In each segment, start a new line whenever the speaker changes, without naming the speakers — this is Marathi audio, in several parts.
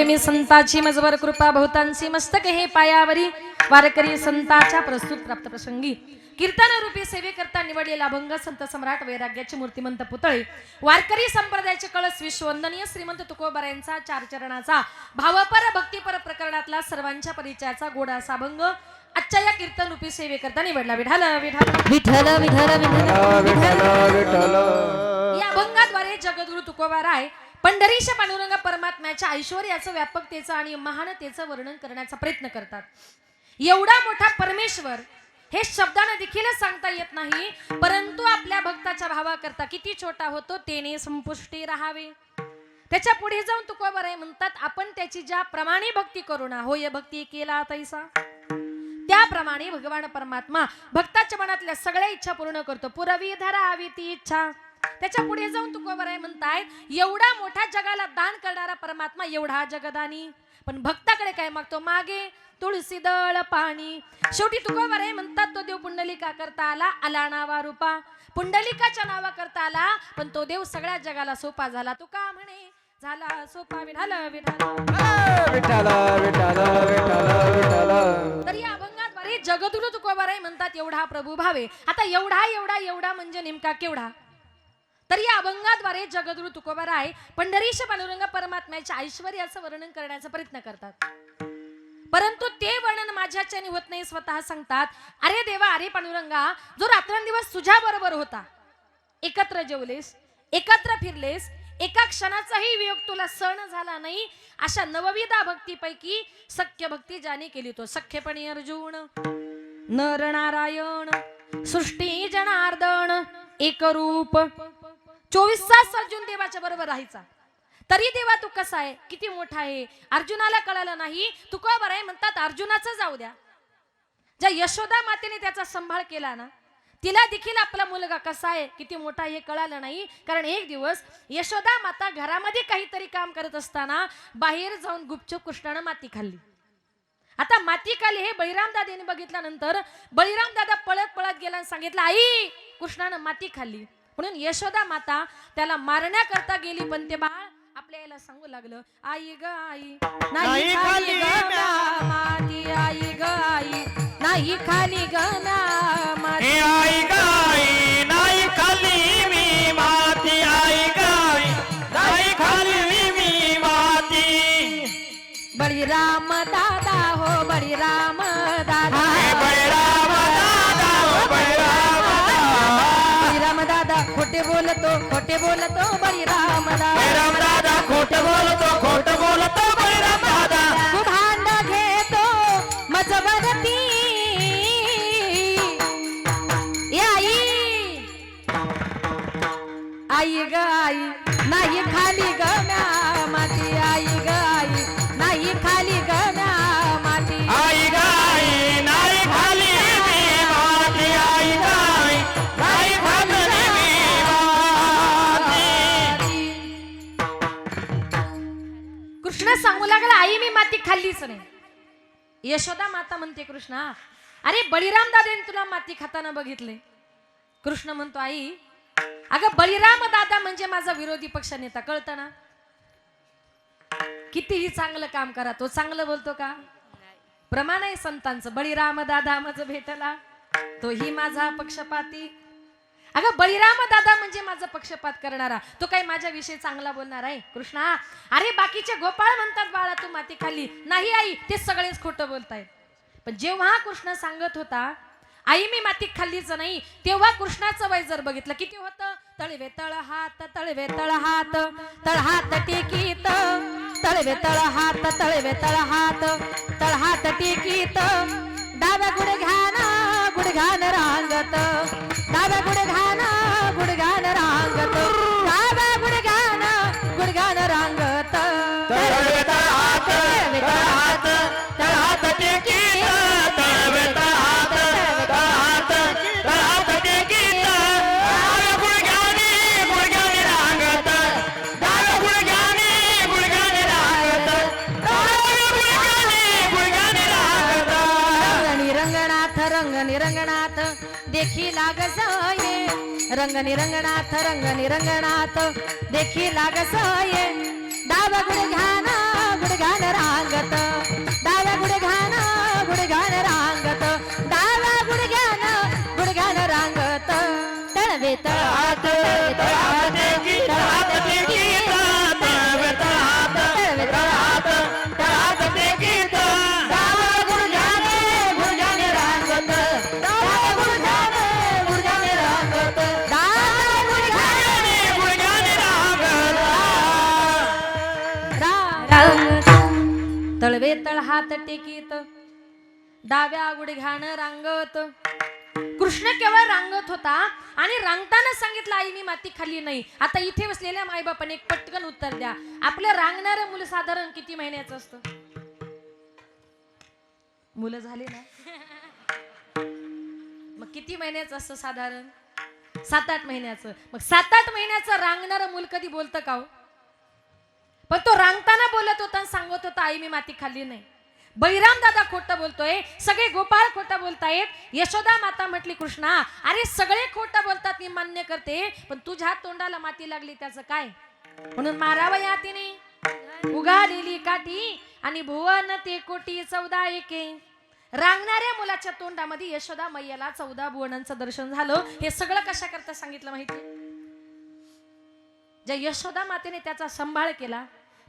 मी संताची मजवर कृपा बहुतांची मस्तक हे पायावरी. वारकरी संताच्या प्रस्तुत प्राप्त प्रसंगी. कीर्तन रूपी सेवेकरता निवडलेला अभंग संत सम्राट वैराग्याचे मूर्तिमंत पुतळे. वारकरी संप्रदायाचे कळस विश्ववंदनीय श्रीमंत तुकोबारायांचा चार चरणाचा भावपर भक्तीपर प्रकरणातला सर्वांच्या परिचयाचा गोडा असा अभंग. आजच्या या कीर्तन रूपी सेवेकरता निवडला. विठाल विठाल
विठ्ठल विठ्ठल विठ्ठल.
या अभंगाद्वारे जगद्गुरु तुकोबाराय पंढरीश पांडुरंगा परमात्म्याच्या ऐश्वर्याचं व्यापकतेचं आणि महानतेचं वर्णन करण्याचा प्रयत्न करतात. एवढा मोठा परमेश्वर हे शब्दाने देखील सांगता येत नाही परंतु आपल्या भक्ताच्या भावाकरता किती छोटा होतो तेने संपुष्टी राहावे. त्याच्या पुढे जाऊन तुकोबाराय म्हणतात आपण त्याची ज्या प्रमाणे भक्ती करू ना होय भक्ती केला तैसा. त्याप्रमाणे भगवान परमात्मा भक्ताच्या मनातल्या सगळ्या इच्छा पूर्ण करतो. पुरवी धरावी ती इच्छा. त्याच्या पुढे जाऊन तुकोबराय म्हणताय एवढा मोठा जगाला दान करणारा परमात्मा एवढा जगदानी. पण भक्ताकडे काय मागतो? मागे तुळशी दळ पाणी. शेवटी तुकोबराय म्हणतात तो देव पुंडलिका करता आला आला नावा रूपा. पुंडलिकाच्या नावा करता आला पण तो देव सगळ्या जगाला सोपा झाला. तू का म्हणे? झाला सोपा विठाल विठाल तर या अभंगाद्वारे जगदुरु तुकोबाराय म्हणतात एवढा प्रभू भावे. आता एवढा एवढा एवढा म्हणजे नेमका केवढा? तर या अभंगाद्वारे जगदुरु तुकोबाराय पंढरीश पांडुरंग परमात्म्याच्या ऐश्वर्याचं वर्णन करण्याचा प्रयत्न करतात. परंतु ते वर्णन माझ्याच्याने होत नाही स्वतः सांगतात अरे देवा अरे पांडुरंगा जो रात्रंदिवस तुझ्या बरोबर होता एकत्र जेवलेस एकत्र फिरलेस एका क्षणाचाही वियोग तुला सण झाला नाही अशा नवविधा भक्तीपैकी सख्य भक्ती ज्याने केली तो सख्यपणी अर्जुन. नर नारायण सृष्टी जनार्दन एकरूप चोवीस तास अर्जुन देवाच्या बरोबर राहायचा. तरी देवा तू कसा आहे? किती मोठा आहे? अर्जुनाला कळालं नाही. तू का बरं आहे? म्हणतात अर्जुनाचं जाऊ द्या. ज्या यशोदा मातेने त्याचा संभाळ केला ना तिला देखील आपला मुलगा कसा आहे किती मोठा हे कळालं नाही. कारण एक दिवस यशोदा माता घरामध्ये काहीतरी काम करत असताना बाहेर जाऊन गुपचूप कृष्णानं माती खाल्ली. आता माती खाली हे बळीराम दादाने बघितल्यानंतर बळीराम दादा पळत पळत गेला आणि सांगितलं आई कृष्णानं माती खाल्ली. म्हणून यशोदा माता त्याला मारण्याकरता गेली पण ते बाळ आपल्या याला सांगू लागलं आई ग आई नाही खाली ग माती आई ग आई नाही खाली ग माती.
आई गाई नाही खाली मी माती आई गाई नाही खाली मी माती.
बळीराम दादा हो बळीराम खोटे बोलतो खोटे बोलतो बळीराम दादा.
बळराम दादा खोट बोलतो खोट बोलतो बळराम दादा.
तू भांड घेतो मजवरती ए आई आई ग आई. नाही खाली ग म्या. सांगू लागला आई मी माती खाल्लीच नाही. यशोदा माता म्हणते कृष्णा अरे बळीराम दादाने तुला माती खाताना बघितले. कृष्ण म्हणतो आई अगं बळीराम दादा म्हणजे माझा विरोधी पक्ष नेता कळत ना? कितीही चांगलं काम करा तो चांगलं बोलतो का? प्रमाण आहे संतांचं बळीराम दादा माझं भेटला तोही माझा पक्षपाती. अगं बळीराम दादा म्हणजे माझा पक्षपात करणारा. तो काही माझ्याविषयी चांगला बोलणार आहे कृष्णा? अरे बाकीचे गोपाळ म्हणतात बाळा तू माती खाल्ली नाही आई ते सगळेच खोटं बोलतायत. पण जेव्हा कृष्ण सांगत होता आई मी माती खाल्लीच नाही तेव्हा कृष्णाचं वय जर बघितलं किती होतं? तळवे तळ हात तळवे तळ हात तळ हात टेकीत तळवे तळ हात तळवे तळ हात तळ हात टेकीत. रंगनाथ देखी लाग साये रंगनी रंगनाथ रंगनी रंगनाथ देखी
लाग साये डावा गुडघाना गुडघान रांगत
डावा गुडघाना गुडघान रांगत डावा गुडघान गुडघान रांगत
तळवे तळात
तळात तळवे तळ हात टेकीत. डाव्या गुडघ्यानं रांगत. कृष्ण केवळ रांगत होता आणि रांगताना सांगितलं आई मी माती खाल्ली नाही. आता इथे बसलेल्या माईबापाने एक पटकन उत्तर द्या. आपलं रांगणारं मुलं साधारण किती महिन्याचं असतं? मुलं झाले ना? मग किती महिन्याचं असतं साधारण? सात आठ महिन्याचं. मग सात आठ महिन्याचं रांगणारं मूल कधी बोलतं का हो पण तो रांगताना बोलत होता होता आई मी माती खाल्ली नाही. बैराम दादा खोटं बोलतोय सगळे गोपाळ खोटं बोलतायत यशोदा माता म्हटली कृष्णा अरे सगळे खोटं बोलतात मी मान्य करते पण तुझ्या तोंडाला माती लागली त्याचं काय? म्हणून मारावं या तिने. उगालेली काठी आणि भुवन ते कोटी चौदा एके. रांगणाऱ्या मुलाच्या तोंडामध्ये यशोदा मैयाला चौदा भुवनांचं दर्शन झालं. हे सगळं कशा करता सांगितलं माहिती? ज्या यशोदा मातेने त्याचा सांभाळ केला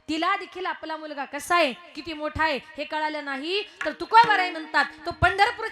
तिला देखील आपला मुलगा कसा आहे? किती मोठा आहे? हे कळालं नाही. तर तुकोबाराय म्हणतात तो पंढरपूर